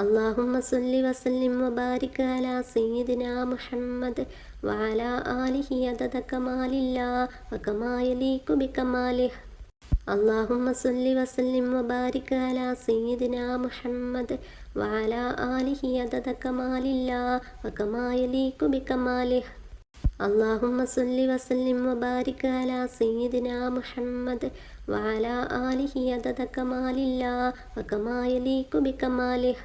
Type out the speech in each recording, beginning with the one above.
അള്ളാഹുമ്മ സല്ലി വസല്ലിം വബാരിക് അലാ സയ്യിദിന മുഹമ്മദ് വഅല ആലിഹി അദദ കമാലില്ലാ വകമാ യലീകു ബികമാലിഹ്. അള്ളാഹുമ്മ സല്ലി വസല്ലിം വബാരിക് അലാ സയ്യിദിന മുഹമ്മദ് വഅല ആലിഹി അദദ കമാലില്ലാ വകമാ യലീകു ബികമാലിഹ്. അള്ളാഹുമ്മ സല്ലി വസല്ലിം വബാരിക് അലാ സയ്യിദിന മുഹമ്മദ് വഅല ആലിഹി അദദ കമാലില്ലാ വകമാ യലീകു ബികമാലിഹ്.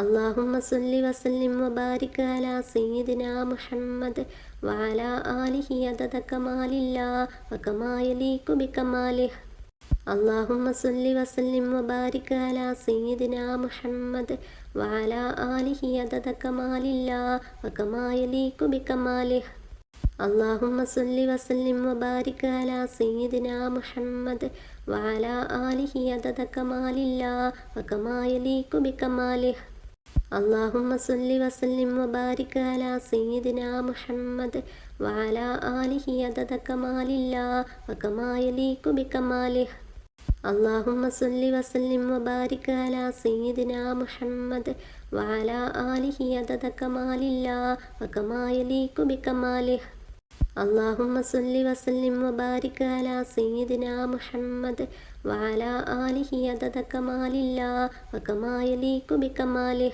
അള്ളാഹുമ്മ സല്ലി വസല്ലിം വബാരിക് അലാ സയ്യിദിന മുഹമ്മദ് വാല ആലിഹി അദദ കമാലില്ല വകമായലീക്കു ബികമാലിഹ്. അള്ളാഹുമ്മ സുല്ലി വസല്ലിം വബാരിക് അലാ സയ്യിദിന മുഹമ്മദ് വാല ആലിഹി അദദ കമാലില്ല വകമായലീക്കു ബികമാലിഹ്. അള്ളാഹുമ്മ സുല്ലി വസല്ലിം വബാരിക് അലാ സയ്യിദിന മുഹമ്മദ് വാല ആലിഹി അദദ കമാലില്ല വകമായലീക്കു ബികമാലിഹ്. عدد كمال الله وكما يليق بكماله اللهم صل وسلم وبارك على سيدنا محمد وعلى آله عدد كمال الله وكما يليق بكماله اللهم صل وسلم وبارك على سيدنا محمد وعلى آله عدد كمال الله وكما يليق بكماله اللهم صل وسلم وبارك على سيدنا محمد وعلى آله عدد كمال الله وكما يليق بكماله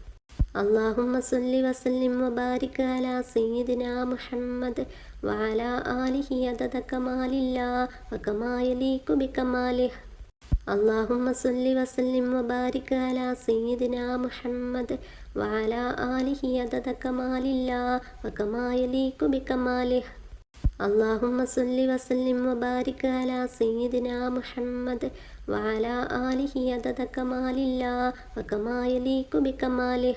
اللهم صل وسلم وبارك على سيدنا محمد وعلى آله عدد كمال الله وكما يليق بكماله اللهم صل وسلم وبارك على سيدنا محمد وعلى آله عدد كمال الله وكما يليق بكماله اللهم صل وسلم وبارك على سيدنا محمد وعلى آله عدد كمال الله وكما يليق بكماله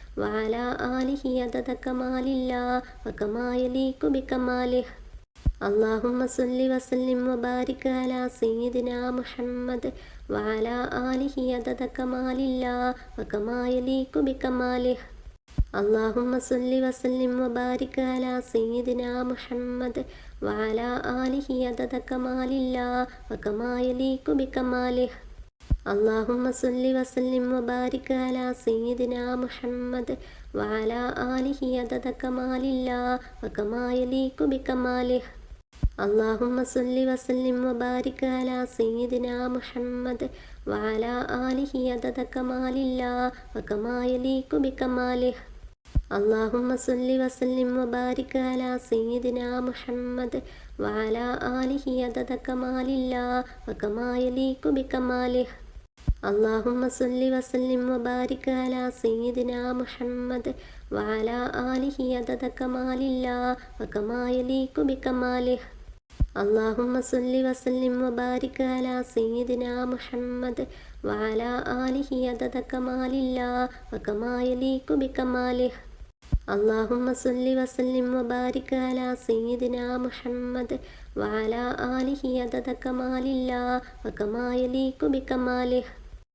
وعلى آله عدد كمال الله وكما يليق بكماله اللهم صل وسلم وبارك على سيدنا محمد وعلى آله عدد كمال الله وكما يليق بكماله اللهم صل وسلم وبارك على سيدنا محمد وعلى آله عدد كمال الله وكما يليق بكماله അള്ളാഹുമ്മ സല്ലി വസല്ലിം വബാരിക് അല സയ്യിദിന മുഹമ്മദ് വാല ആലിഹി അതദ കമാലില്ല വകമായലീക്കു ബികമാലിഹ്. അള്ളാഹുമ്മ സല്ലി വസല്ലിം വബാരിക് അല സയ്യിദിന മുഹമ്മദ് വാല ആലിഹി അതദ കമാലില്ല വകമായലീക്കു ബികമാലിഹ്. അള്ളാഹുമ്മ സല്ലി വസല്ലിം വബാരിക് അല സയ്യിദിന മുഹമ്മദ് വാല ആലിഹി അതദ കമാലില്ല വകമായലീക്കു ബികമാലിഹ്. اللهم صل وسلم وبارك على سيدنا محمد وعلى آله عدد كمال الله وكما يليق بكماله اللهم صل وسلم وبارك على سيدنا محمد وعلى آله عدد كمال الله وكما يليق بكماله اللهم صل وسلم وبارك على سيدنا محمد وعلى آله عدد كمال الله وكما يليق بكماله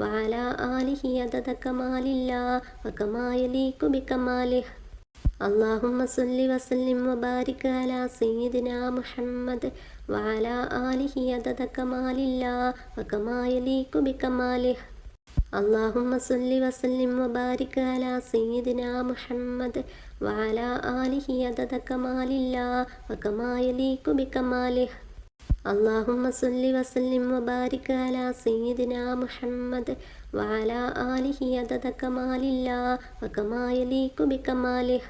വാല ആലിഹി അതത കമാലില്ല വകമായലീക്കു ബികമാലിഹ്. അള്ളാഹുമ്മ സല്ലി വസല്ലിം വബാരിക് അലാ സയ്യിദിന മുഹമ്മദ്. വാല ആലിഹി അതത കമാലില്ല വകമായലീക്കു ബികമാലിഹ്. അള്ളാഹുമ്മ സല്ലി വസല്ലിം വബാരിക് അലാ സയ്യിദിന മുഹമ്മദ്. വാല ആലിഹി അതത കമാലില്ല വകമായലീക്കു اللهم صل وسلم وبارك على سيدنا محمد وعلى آله عدد كمال الله وكما يليق بكماله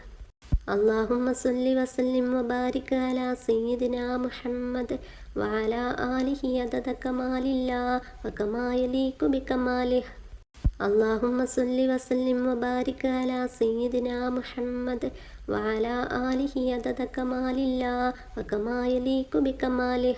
اللهم صل وسلم وبارك على سيدنا محمد وعلى آله عدد كمال الله وكما يليق بكماله اللهم صل وسلم وبارك على سيدنا محمد وعلى آله عدد كمال الله وكما يليق بكماله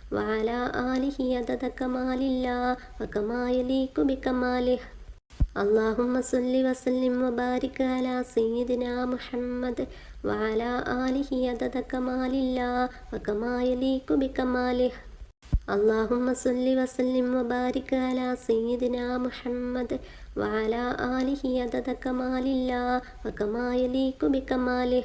وعلى آله عدد كمال الله وكما يليق بكماله اللهم صل وسلم وبارك على سيدنا محمد وعلى آله عدد كمال الله وكما يليق بكماله اللهم صل وسلم وبارك على سيدنا محمد وعلى آله عدد كمال الله وكما يليق بكماله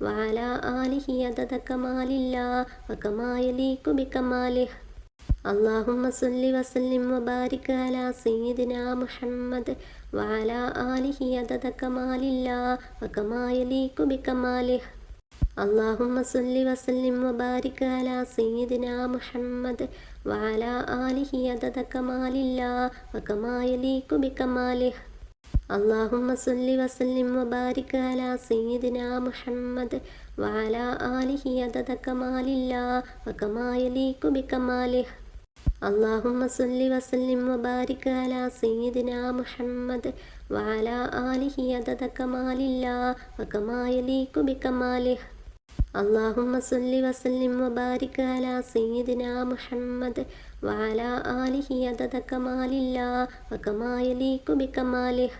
وعلى آله عدد كمال الله وكما يليق بكماله اللهم صل وسلم وبارك على سيدنا محمد وعلى آله عدد كمال الله وكما يليق بكماله اللهم صل وسلم وبارك على سيدنا محمد وعلى آله عدد كمال الله وكما يليق بكماله അള്ളാഹുമ്മ സല്ലി വസല്ലിം വബാരിക് അലാ സയ്യിദിന മുഹമ്മദ് വഅല ആലിഹി അദദ കമാലില്ലാ വകമായലീകു ബികമാലിഹ്. അള്ളാഹുമ്മ സുല്ലി വസല്ലിം വബാരിക് അലാ സയ്യിദിന മുഹമ്മദ് വഅല ആലിഹി അദദ കമാലില്ലാ വകമായലീകു ബികമാലിഹ്. അള്ളാഹുമ്മ സുല്ലി വസല്ലിം വബാരിക് അലാ സയ്യിദിന മുഹമ്മദ് വഅല ആലിഹി അദദ കമാലില്ലാ വകമായലീകു ബികമാലിഹ്.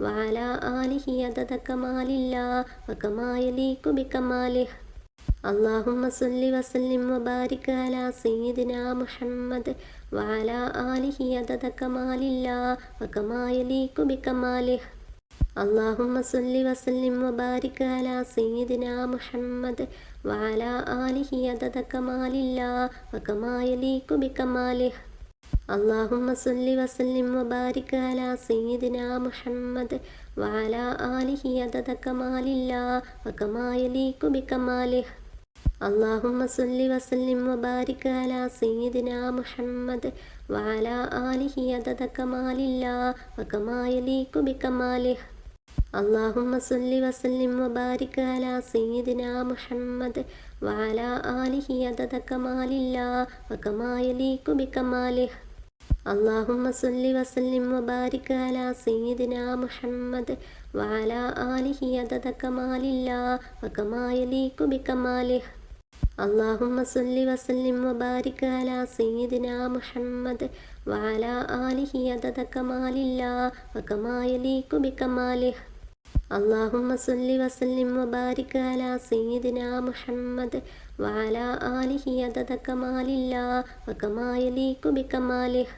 وعلى آله عدد كمال الله وكما يليق بكماله اللهم صل وسلم وبارك على سيدنا محمد وعلى آله عدد كمال الله وكما يليق بكماله اللهم صل وسلم وبارك على سيدنا محمد وعلى آله عدد كمال الله وكما يليق بكماله അള്ളാഹുമ്മ സുല്ലി വസല്ലിം വബാരിക് അലാ സയ്യിദിന മുഹമ്മദ് വാല ആലിഹി അദദ കമാലില്ലാ വകമായലീകു ബികമാലിഹ്. അള്ളാഹുമ്മ സുല്ലി വസല്ലിം വബാരിക് അലാ സയ്യിദിന മുഹമ്മദ് വാല ആലിഹി അദദ കമാലില്ലാ വകമായലീകു ബികമാലിഹ്. അള്ളാഹുമ്മ സുല്ലി വസല്ലിം വബാരിക് അലാ സയ്യിദിന മുഹമ്മദ് വാല ആലിഹി അദദ കമാലില്ലാ വകമായലീകു ബികമാലിഹ്. അള്ളാഹുമ്മ സല്ലി വസല്ലിം വബാരിക് അല സയ്യിദിന മുഹമ്മദ് വാല ആലിഹി അദദ കമാലില്ല വകമായലീക്കു ബികമാലിഹ്. അള്ളാഹുമ്മ സല്ലി വസല്ലിം വബാരിക് അല സയ്യിദിന മുഹമ്മദ് വാല ആലിഹി അദദ കമാലില്ല വകമായലീക്കു ബികമാലിഹ്. അള്ളാഹുമ്മ സല്ലി വസല്ലിം വബാരിക് അല സയ്യിദിന മുഹമ്മദ് വാല ആലിഹി അദദ കമാലില്ല വകമായലീക്കു ബികമാലിഹ്.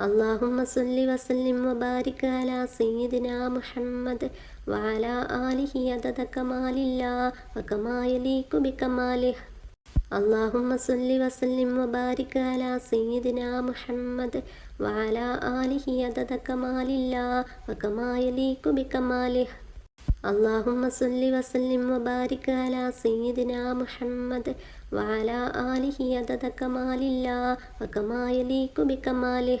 اللهم صل وسلم وبارك على سيدنا محمد وعلى آله عدد كمال الله وكما يليق بكماله اللهم صل وسلم وبارك على سيدنا محمد وعلى آله عدد كمال الله وكما يليق بكماله اللهم صل وسلم وبارك على سيدنا محمد وعلى آله عدد كمال الله وكما يليق بكماله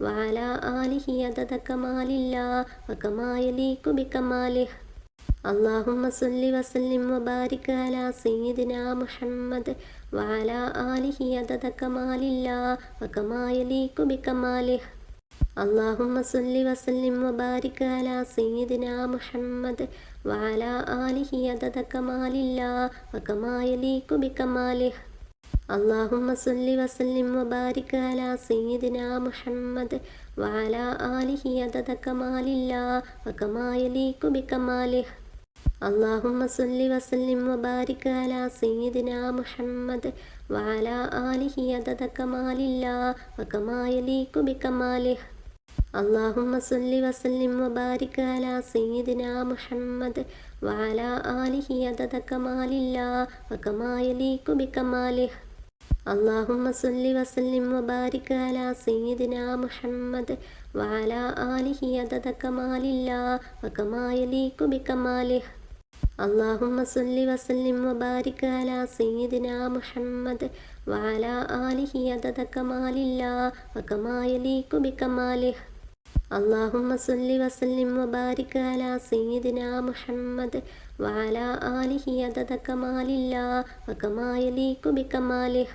വാല ആലിഹി അതത കമാലില്ല വകമായലീക്കു ബികമാലിഹ്. അള്ളാഹുമ്മ സല്ലി വസല്ലിം വബാരിക് അലാ സയ്യിദിന മുഹമ്മദ്. വാല ആലിഹി അതത കമാലില്ല വകമായലീക്കു ബികമാലിഹ്. അള്ളാഹുമ്മ സല്ലി വസല്ലിം വബാരിക് അലാ സയ്യിദിന മുഹമ്മദ്. വാല ആലിഹി അതത കമാലില്ല വകമായലീക്കു ബികമാലിഹ്. اللهم صل وسلم وبارك على سيدنا محمد وعلى آله عدد كمال الله وكما يليق بكماله اللهم صل وسلم وبارك على سيدنا محمد وعلى آله عدد كمال الله وكما يليق بكماله اللهم صل وسلم وبارك على سيدنا محمد وعلى آله عدد كمال الله وكما يليق بكماله അള്ളാഹുമ്മ സല്ലി വസല്ലിം വബാരിക് അല സയ്യിദിന മുഹമ്മദ് വാല ആലിഹി അദദ കമാലില്ല വകമായലീക്കു ബികമാലിഹ്. അള്ളാഹുമ്മ സല്ലി വസല്ലിം വബാരിക് അല സയ്യിദിന മുഹമ്മദ് വാല ആലിഹി അദദ കമാലില്ല വകമായലീക്കു ബികമാലിഹ്. അള്ളാഹുമ്മ സല്ലി വസല്ലിം വബാരിക് അല സയ്യിദിന മുഹമ്മദ് വാല ആലിഹി അദദ കമാലില്ല വകമായലീക്കു ബികമാലിഹ്.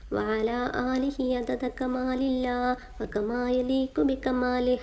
وعلى آله عدد كمال الله وكما يليق بكماله